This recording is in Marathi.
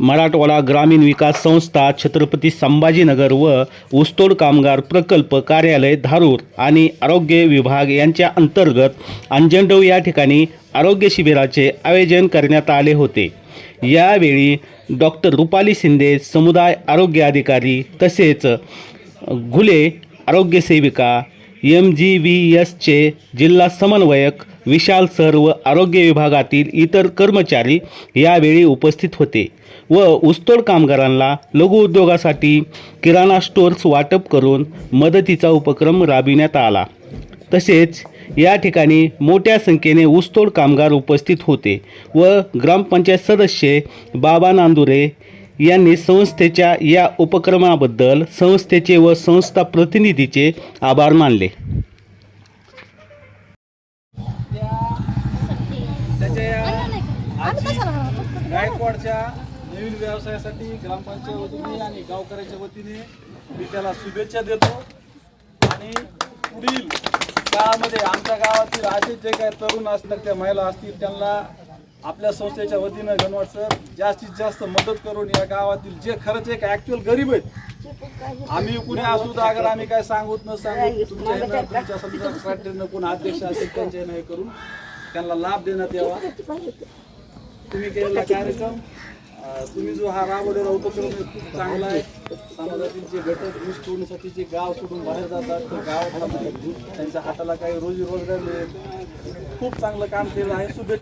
मराठवाडा ग्रामीण विकास संस्था छत्रपती संभाजीनगर व ऊसतोड कामगार प्रकल्प कार्यालय धारूर आणि आरोग्य विभाग यांच्या अंतर्गत अंजनडव या ठिकाणी आरोग्य शिबिराचे आयोजन करण्यात आले होते. यावेळी डॉक्टर रुपाली शिंदे समुदाय आरोग्य अधिकारी तसेच घुले आरोग्य सेविका एम जी व्ही एसचे जिल्हा समन्वयक विशाल सर व आरोग्य विभागातील इतर कर्मचारी यावेळी उपस्थित होते व ऊसतोड कामगारांना लघु उद्योगासाठी किराणा स्टोअर्स वाटप करून मदतीचा उपक्रम राबविण्यात आला. तसेच या ठिकाणी मोठ्या संख्येने ऊसतोड कामगार उपस्थित होते व ग्रामपंचायत सदस्य बाबा नांदुरे यांनी संस्थेच्या या उपक्रमाबद्दल संस्थेचे व संस्था प्रतिनिधीचे आभार मानले. गायकवाडच्या नवीन व्यवसायासाठी ग्रामपंचायत वतीने आणि गावकऱ्याच्या वतीने मी त्याला शुभेच्छा देतो. आणि पुढील काळामध्ये आमच्या गावातील असे जे काही तरुण असतात त्या महिला असतील त्यांना आपल्या संस्थेच्या वतीनं गणवाड सर जास्तीत जास्त मदत करून या गावातील जे खरंच एक ऍक्च्युअल गरीब आहेत आम्ही कुणी असू अगर आम्ही काय सांगूत न सांगू तुमच्या समजा कोण अध्यक्ष असेल त्यांच्या हे करून त्यांना लाभ देण्यात यावा. तुम्ही केलेला कार्यक्रम तुम्ही जो हा राबवलेला उपक्रम खूप चांगला आहे. समाजातील जे घटक ऊस तोडण्यासाठी जे गाव सोडून बाहेर जातात तर गावात त्यांच्या हाताला काही रोजी रोजगार मिळेल. खूप चांगलं काम केलं आहे. शुभेच्छा